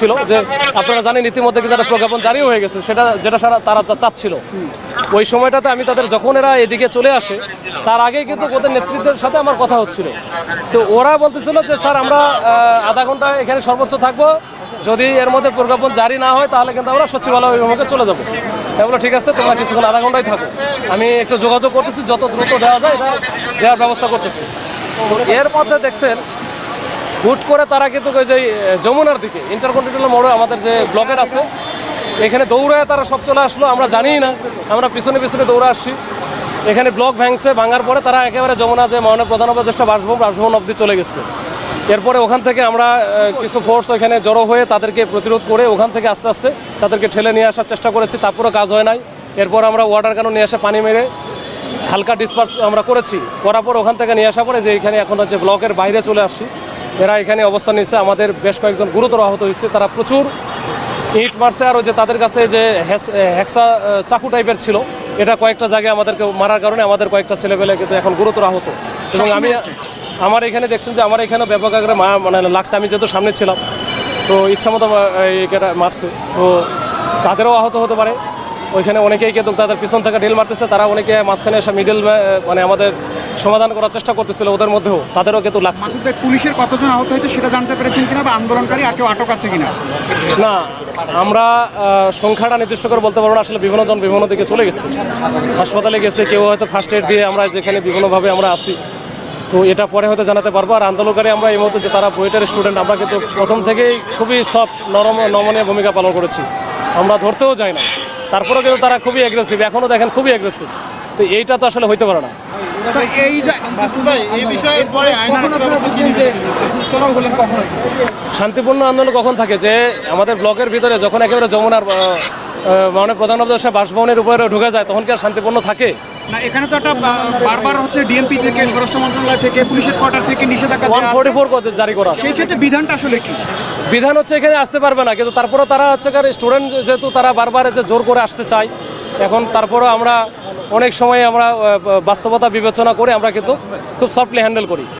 ছিল যে আপনারা জানেন ইতিমধ্যে কিন্তু একটা প্রজ্ঞাপন জারি হয়ে গেছে সেটা যেটা সারা তারা চাচ্ছিল। ওই সময়টাতে আমি তাদের যখন এরা এদিকে চলে আসে তার আগে কিন্তু ওদের নেতৃত্বের সাথে আমার কথা হচ্ছিল। তো ওরা বলতেছিল যে স্যার আমরা আধা ঘণ্টা এখানে সর্বোচ্চ থাকব। যদি এর মধ্যে প্রজ্ঞাপন জারি না হয় তাহলে কিন্তু আমরা সচিবালয় অভিমুখে চলে যাব। বললাম, ঠিক আছে তোমরা কিছুক্ষণ আধা ঘন্টায় থাকো। আমি একটু যোগাযোগ করতেছি যত দ্রুত দেওয়া যায় এটা দেওয়ার ব্যবস্থা করতেছি। এর মধ্যে দেখছেন হুট করে তারা কিন্তু ওই যে যমুনার দিকে ইন্টারকন্টিনেন্টাল মোড়ে আমাদের যে ব্লকেট আছে, এখানে দৌড়ায় তারা সব চলে আসলো, আমরা জানিই না, আমরা পিছনে পিছনে দৌড়ে আসছি। এখানে ব্লক ভাঙছে, ভাঙার পরে তারা একেবারে যমুনা যে মাননীয় প্রধান উপদেষ্টা বাসভবন বাসভবন অবধি চলে গেছে। এরপরে ওখান থেকে আমরা কিছু ফোর্স ওখানে জড়ো হয়ে তাদেরকে প্রতিরোধ করে ওখান থেকে আস্তে আস্তে তাদেরকে ঠেলে নিয়ে আসার চেষ্টা করেছি, তারপরেও কাজ হয় নাই। এরপর আমরা ওয়াটার কানো নিয়ে এসে পানি মেরে হালকা ডিসপার্স আমরা করেছি। করার পর ওখান থেকে নিয়ে আসা পরে যে এখানে এখন হচ্ছে ব্লকের বাইরে চলে আসছি। এরা এখানে অবস্থান নিচ্ছে আমাদের বেশ কয়েকজন গুরুতর আহত হয়েছে। তারা প্রচুর ইট মারছে। আর ওই যে তাদের কাছে যে হেক্সা চাকু টাইপের ছিল এটা কয়েকটা জায়গায় আমাদেরকে মারার কারণে আমাদের কয়েকটা ছেলেপেলে কিন্তু এখন গুরুতর আহত। এবং আমি আমার এখানে দেখছেন যে আমার এখানে ব্যাপক আকারে মা মানে লাগছে। আমি যেহেতু সামনে ছিলাম তো ইচ্ছা মতো এটা মারছে। তো তাদেরও আহত হতে পারে। ওইখানে অনেকেই কিন্তু তাদের পিছন থেকে ঢিল মারতেছে। তারা অনেকে মাঝখানে এসে মিডল মানে আমাদের সমাধান করার চেষ্টা করতেছিল ওদের মধ্যেও তাদেরও কিন্তু লাগছে। পুলিশের কতজন আহত হয়েছে সেটা জানতে পেরেছেন কিনা বা আন্দোলনকারী আর কেউ আটক আছে কিনা? না আমরা সংখ্যাটা নির্দিষ্ট করে বলতে পারব না আসলে বিভিন্ন জন বিভিন্ন দিকে চলে গেছে। হাসপাতালে গেছে কেউ হয়তো ফার্স্ট এড দিয়ে আমরা যেখানে বিভিন্নভাবে আমরা আসি তো এটা পরে হয়তো জানাতে পারব। আর আন্দোলনকারী আমরা এই মুহূর্তে যে তারা বুয়েটের স্টুডেন্ট আমরা কিন্তু প্রথম থেকেই খুবই সফট নরম নমনীয় ভূমিকা পালন করেছি। আমরা ধরতেও যাই না তারপরেও কিন্তু তারা খুবই অ্যাগ্রেসিভ এখনও দেখেন খুবই অ্যাগ্রেসিভ তো এইটা তো আসলে হইতে পারে না। তো এই? শান্তিপূর্ণ আন্দোলন কখন থাকে? যে আমাদের ব্লকের ভিতরে যখন একেবারে যমুনার মানে প্রধান উপদেষ্টা বাসভবনের উপরে ঢুকে যায় তখন কি আর শান্তিপূর্ণ থাকে? না এখানে তো একটা বারবার হচ্ছে ডিএমপি থেকে স্বরাষ্ট্র মন্ত্রণালয় থেকে পুলিশের কোয়ার্টার থেকে নিষেধাজ্ঞা ওয়ান ফোর্টি ফোর জারি করা সেই ক্ষেত্রে বিধানটা আসলে কি? বিধান হচ্ছে এখানে আসতে পারবে না কিন্তু তারপরেও তারা হচ্ছে স্টুডেন্ট যেহেতু তারা বারবার যে জোর করে আসতে চায় এখন তারপরেও আমরা অনেক সময় আমরা বাস্তবতা বিবেচনা করে আমরা কিন্তু খুব সফটলি হ্যান্ডেল করি।